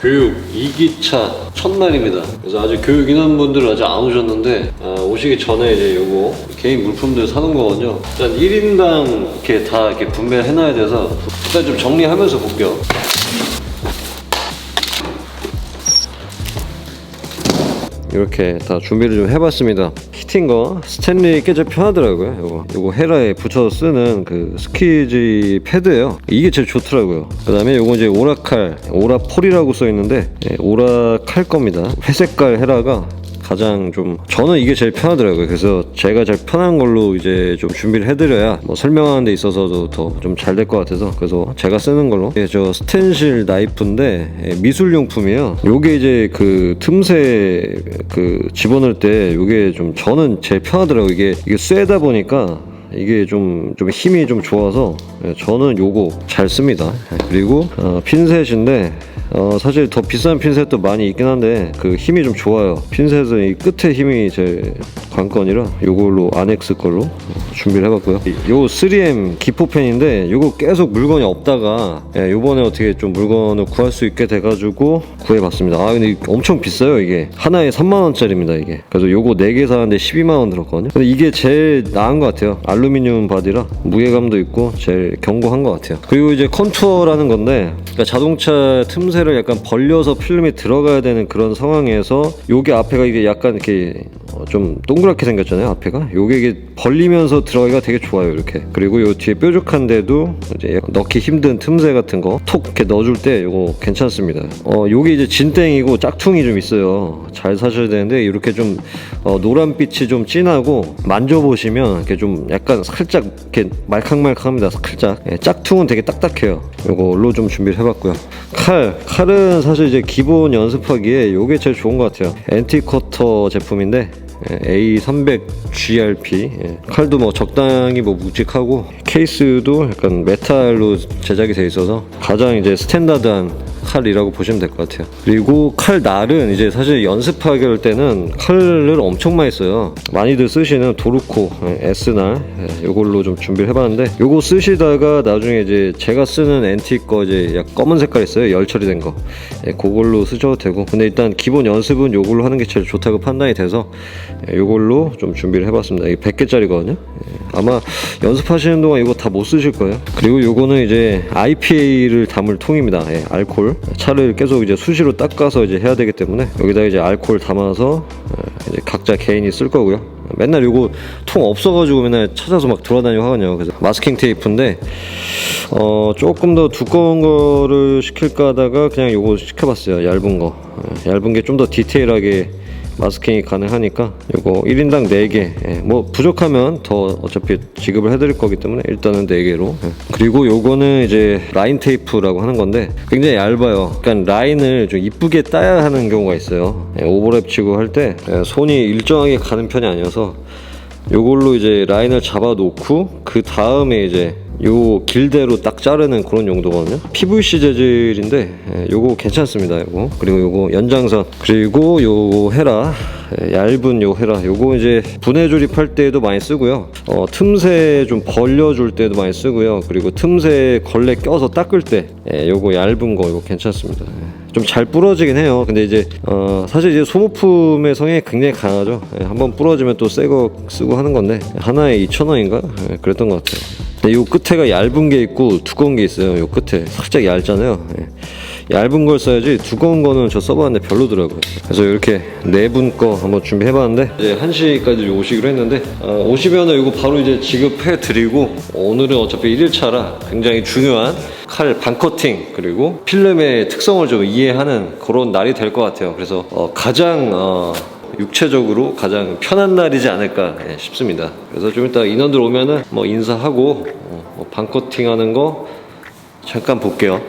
교육 2기차 첫날입니다. 그래서 아직 교육 인원분들 아직 안 오셨는데 아, 오시기 전에 이제 요거 개인 물품들 사는 거거든요. 일단 1인당 이렇게 다 이렇게 분배해놔야 돼서 일단 좀 정리하면서 볼게요. 이렇게 다 준비를 좀 해봤습니다. 히팅 거 스탠리 꽤좀 편하더라고요. 요거 요거 헤라에 붙여서 쓰는 그 스키지 패드예요. 이게 제일 좋더라고요. 그 다음에 요거 이제 오라칼 오라폴이라고 써 있는데 예, 오라칼 겁니다. 회색깔 헤라가 가장 좀 저는 이게 제일 편하더라고요. 그래서 제가 제일 편한 걸로 이제 좀 준비를 해드려야 뭐 설명하는 데 있어서도 더 좀 잘 될 것 같아서 그래서 제가 쓰는 걸로 예, 저 스텐실 나이프인데 예, 미술용품이에요. 요게 이제 그 틈새 그 집어넣을 때 요게 좀 저는 제일 편하더라고요. 이게 이게 쇠다 보니까 이게 좀, 좀 힘이 좀 좋아서 예, 저는 요거 잘 씁니다. 예, 그리고 어, 핀셋인데 어, 사실 더 비싼 핀셋도 많이 있긴 한데 그 힘이 좀 좋아요. 핀셋은 이 끝에 힘이 제일 관건이라 요걸로 아넥스 걸로 어, 준비를 해봤고요. 이- 요 3M 기포펜인데 요거 계속 물건이 없다가 예, 요번에 어떻게 좀 물건을 구할 수 있게 돼가지고 구해봤습니다. 아 근데 엄청 비싸요 이게 하나에 3만 원짜리입니다 이게. 그래서 요거 4개 사는데 12만 원 들었거든요. 근데 이게 제일 나은 것 같아요. 알루미늄 바디라 무게감도 있고 제일 견고한 것 같아요. 그리고 이제 컨투어라는 건데 그러니까 자동차 틈새를 약간 벌려서 필름이 들어가야 되는 그런 상황에서 요게 앞에가 이게 약간 이렇게 어, 좀 동그랗게 생겼잖아요 앞에가. 요게 이게 벌리면서 들어가기가 되게 좋아요 이렇게. 그리고 요 뒤에 뾰족한데도 이제 넣기 힘든 틈새 같은 거 톡 이렇게 넣어줄 때 요거 괜찮습니다. 어 요게 이제 진땡이고 짝퉁이 좀 있어요. 잘 사셔야 되는데 이렇게 좀 어, 노란빛이 좀 진하고 만져보시면 이렇게 좀 약간 살짝 이렇게 말캉말캉합니다 살짝. 예, 짝퉁은 되게 딱딱해요. 요걸로 좀 준비를 해봤고요. 칼. 칼은 사실 이제 기본 연습하기에 요게 제일 좋은 것 같아요. 엔티커터 제품인데 예, A300GRP 예. 칼도 뭐 적당히 뭐 묵직하고 케이스도 약간 메탈로 제작이 돼 있어서 가장 이제 스탠다드한 칼이라고 보시면 될 것 같아요. 그리고 칼 날은 이제 사실 연습하게 할 때는 칼을 엄청 많이 써요. 많이들 쓰시는 도르코 예, S날 예, 요걸로 좀 준비를 해봤는데 요거 쓰시다가 나중에 이제 제가 쓰는 앤틱 거 이제 약 검은 색깔 있어요. 열 처리된 거. 예, 그걸로 쓰셔도 되고 근데 일단 기본 연습은 요걸로 하는 게 제일 좋다고 판단이 돼서 예, 요걸로 좀 준비를 해봤습니다. 이게 100개짜리거든요. 예, 아마 연습하시는 동안 이거 다 못 쓰실 거예요. 그리고 요거는 이제 IPA를 담을 통입니다. 예, 알콜. 차를 계속 이제 수시로 닦아서 이제 해야 되기 때문에 여기다 이제 알콜 담아서 예, 이제 각자 개인이 쓸 거고요. 맨날 요거 통 없어가지고 맨날 찾아서 막 돌아다니고 하거든요. 그래서 마스킹 테이프인데 어 조금 더 두꺼운 거를 시킬까 하다가 그냥 요거 시켜봤어요. 얇은 거. 예, 얇은 게 좀 더 디테일하게 마스킹이 가능하니까 요거 1인당 4개. 예, 뭐 부족하면 더 어차피 지급을 해드릴 거기 때문에 일단은 4개로. 예. 그리고 요거는 이제 라인 테이프라고 하는 건데 굉장히 얇아요. 그러니까 라인을 좀 이쁘게 따야 하는 경우가 있어요. 예, 오버랩 치고 할 때 손이 일정하게 가는 편이 아니어서 요걸로 이제 라인을 잡아 놓고 그 다음에 이제 요 길대로 딱 자르는 그런 용도거든요. PVC 재질인데 예, 요거 괜찮습니다. 요거 그리고 요거 연장선 그리고 요 헤라 예, 얇은 요 헤라 요거 이제 분해 조립할 때도 많이 쓰고요. 어, 틈새 좀 벌려줄 때도 많이 쓰고요. 그리고 틈새 걸레 껴서 닦을 때 예, 요거 얇은 거 요거 괜찮습니다. 예. 좀잘 부러지긴 해요. 근데 이제 어, 사실 이제 소모품의 성향이 굉장히 강하죠. 예, 한번 부러지면 또 새 거 쓰고 하는 건데 하나에 2,000원인가 예, 그랬던 것 같아요. 근데 요 끝에가 얇은 게 있고 두꺼운 게 있어요. 요 끝에 살짝 얇잖아요. 예. 얇은 걸 써야지 두꺼운 거는 저 써봤는데 별로더라고요. 그래서 이렇게 네분 거 한번 준비해봤는데 이제 1시까지 오시기로 했는데 어, 오시면 은 이거 바로 이제 지급해 드리고 오늘은 어차피 1일차라 굉장히 중요한 칼 반커팅 그리고 필름의 특성을 좀 이해하는 그런 날이 될 것 같아요. 그래서 어, 가장 어, 육체적으로 가장 편한 날이지 않을까 예, 싶습니다. 그래서 좀 이따 인원들 오면은 뭐 인사하고 어, 뭐 반커팅 하는 거 잠깐 볼게요.